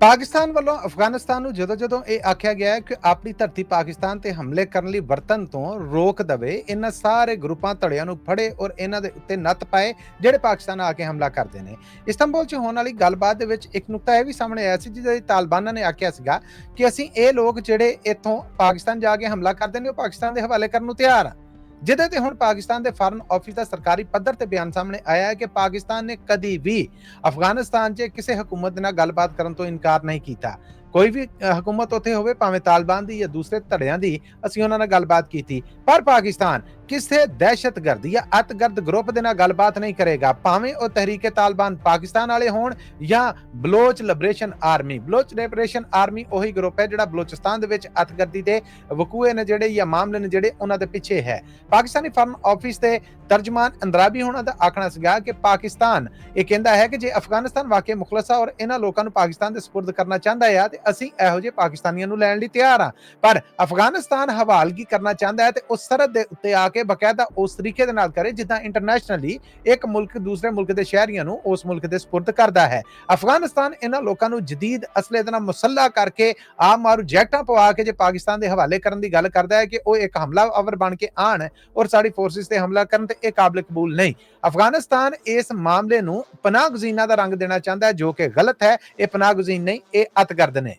ਪਾਕਿਸਤਾਨ ਵੱਲੋਂ ਅਫਗਾਨਿਸਤਾਨ ਨੂੰ ਜਦੋਂ ਜਦੋਂ ਇਹ ਆਖਿਆ ਗਿਆ ਕਿ ਆਪਣੀ ਧਰਤੀ ਪਾਕਿਸਤਾਨ ਤੇ ਹਮਲੇ ਕਰਨ ਲਈ ਵਰਤਨ ਤੋਂ ਰੋਕ ਦਵੇ, ਇਹਨਾਂ ਸਾਰੇ ਗਰੁੱਪਾਂ ਧੜਿਆਂ ਨੂੰ ਫੜੇ ਔਰ ਇਹਨਾਂ ਦੇ ਉੱਤੇ ਨੱਤ ਪਾਏ, ਜਿਹੜੇ ਪਾਕਿਸਤਾਨ ਆ ਕੇ ਹਮਲਾ ਕਰਦੇ ਨੇ। ਇਸਤੰਬੁਲ 'ਚ ਹੋਣ ਵਾਲੀ ਗੱਲਬਾਤ ਦੇ ਵਿੱਚ ਇੱਕ ਨੁਕਤਾ ਇਹ ਵੀ ਸਾਹਮਣੇ ਆਇਆ ਸੀ, ਜਿਹਦੇ ਤਾਲਿਬਾਨਾਂ ਨੇ ਆਖਿਆ ਸੀਗਾ ਕਿ ਅਸੀਂ ਇਹ ਲੋਕ ਜਿਹੜੇ ਇੱਥੋਂ ਪਾਕਿਸਤਾਨ ਜਾ ਕੇ ਹਮਲਾ ਕਰਦੇ ਨੇ, ਉਹ ਪਾਕਿਸਤਾਨ ਦੇ ਹਵਾਲੇ ਕਰਨ ਨੂੰ ਤਿਆਰ ਆ। ਜਿਹਦੇ ਤੇ ਹੁਣ ਪਾਕਿਸਤਾਨ ਦੇ ਫਾਰਨ ਆਫਿਸ ਦਾ ਸਰਕਾਰੀ ਪੱਧਰ ਤੇ ਬਿਆਨ ਸਾਹਮਣੇ ਆਇਆ ਹੈ ਕਿ ਪਾਕਿਸਤਾਨ ਨੇ ਕਦੀ ਵੀ ਅਫਗਾਨਿਸਤਾਨ 'ਚ ਕਿਸੇ ਹਕੂਮਤ ਦੇ ਨਾਲ ਗੱਲਬਾਤ ਕਰਨ ਤੋਂ ਇਨਕਾਰ ਨਹੀਂ ਕੀਤਾ। ਕੋਈ ਵੀ ਹਕੂਮਤ ਉੱਥੇ ਹੋਵੇ, ਭਾਵੇਂ ਤਾਲਿਬਾਨ ਦੀ ਜਾਂ ਦੂਸਰੇ ਧੜਿਆਂ ਦੀ, ਅਸੀਂ ਉਹਨਾਂ ਨਾਲ ਗੱਲਬਾਤ ਕੀਤੀ। ਪਰ ਪਾਕਿਸਤਾਨ ਕਿਸੇ ਦਹਿਸ਼ਤਗਰਦ ਜਾਂ ਅਤਗਰਦ ਗਰੁੱਪ ਦੇ ਨਾਲ ਗੱਲਬਾਤ ਨਹੀਂ ਕਰੇਗਾ। ਭਾਵੇਂ ਉਹ ਤਹਿਰੀਕੇ ਤਾਲਿਬਾਨ ਪਾਕਿਸਤਾਨ ਵਾਲੇ ਹੋਣ ਜਾਂ Baloch liberation army. Baloch liberation army ਉਹੀ ਗਰੁੱਪ ਹੈ ਜਿਹੜਾ ਬਲੋਚਿਸਤਾਨ ਦੇ ਵਿੱਚ ਅਤਗਰਦੀ ਦੇ ਵਕੂਏ ਨੇ ਜਿਹੜੇ ਜਾਂ ਮਾਮਲੇ ਨੇ ਜਿਹੜੇ ਉਹਨਾਂ ਦੇ ਪਿੱਛੇ ਹੈ। ਪਾਕਿਸਤਾਨੀ ਫਰਨ ਆਫਿਸ ਦੇ ਤਰਜਮਾਨ ਅੰਦਰਾਬੀ ਹੋਣਾ ਦਾ ਆਖਣਾ ਸੀਗਾ ਕਿ ਪਾਕਿਸਤਾਨ ਇਹ ਕਹਿੰਦਾ ਹੈ ਕਿ ਜੇ ਅਫਗਾਨਿਸਤਾਨ ਵਾਕਿਆ ਮੁਖਲਸ ਆ ਔਰ ਇਹਨਾਂ ਲੋਕਾਂ ਨੂੰ ਪਾਕਿਸਤਾਨ ਦੇ ਸਪੁਰਦ ਕਰਨਾ ਚਾਹੁੰਦਾ ਹੈ ਤੇ ਅਸੀਂ ਇਹੋ ਜਿਹੇ ਪਾਕਿਸਤਾਨੀਆਂ ਨੂੰ ਲੈਣ ਲਈ ਤਿਆਰ ਆ ਪਰ ਅਫਗਾਨਿਸਤਾਨ ਹਵਾਲਗੀ ਕਰਨਾ ਚਾਹੁੰਦਾ ਹੈ ਤੇ ਉਸ ਸਰਹੱਦ ਦੇ ਉੱਤੇ ਆ ਕੇ ਬਕਾਇਦਾ ਉਸ ਤਰੀਕੇ ਦੇ ਨਾਲ ਕਰੇ ਜਿੱਦਾਂ ਇੰਟਰਨੈਸ਼ਨਲੀ ਇੱਕ ਮੁਲਕ ਦੂਸਰੇ ਮੁਲਕ ਦੇ ਸ਼ਹਿਰੀਆਂ ਨੂੰ ਉਸ ਮੁਲਕ ਦੇ ਸਪੁਰਦ ਕਰਦਾ ਹੈ। ਅਫਗਾਨਿਸਤਾਨ ਇਹਨਾਂ ਲੋਕਾਂ ਨੂੰ ਜਦੀਦ ਅਸਲੇ ਦੇ ਨਾਲ ਮੁਸੱਲਾ ਕਰਕੇ ਆਮ ਮਾਰੂ ਜੈਕਟਾਂ ਪਵਾ ਕੇ ਜੇ ਪਾਕਿਸਤਾਨ ਦੇ ਹਵਾਲੇ ਕਰਨ ਦੀ ਗੱਲ ਕਰਦਾ ਹੈ ਕਿ ਉਹ ਇੱਕ ਹਮਲਾਵਰ ਬਣ ਕੇ ਆਣ ਔਰ ਸਾਡੀ ਫੋਰਸਿਸ ਤੇ ਹਮਲਾ ਕਰਨ ਤੇ ਇਹ ਕਾਬਿਲ ਕਬੂਲ ਨਹੀਂ। ਅਫਗਾਨਿਸਤਾਨ ਇਸ ਮਾਮਲੇ ਨੂੰ ਪਨਾਹ ਗੁਜ਼ੀਨਾ ਦਾ ਰੰਗ ਦੇਣਾ ਚਾਹੁੰਦਾ ਹੈ ਜੋ ਕਿ ਗਲਤ ਹੈ। ਇਹ ਪਨਾਹ ਗੁਜ਼ੀਨ ਨਹੀਂ, ਇਹ ਅਤਗਰਦ ਨੇ।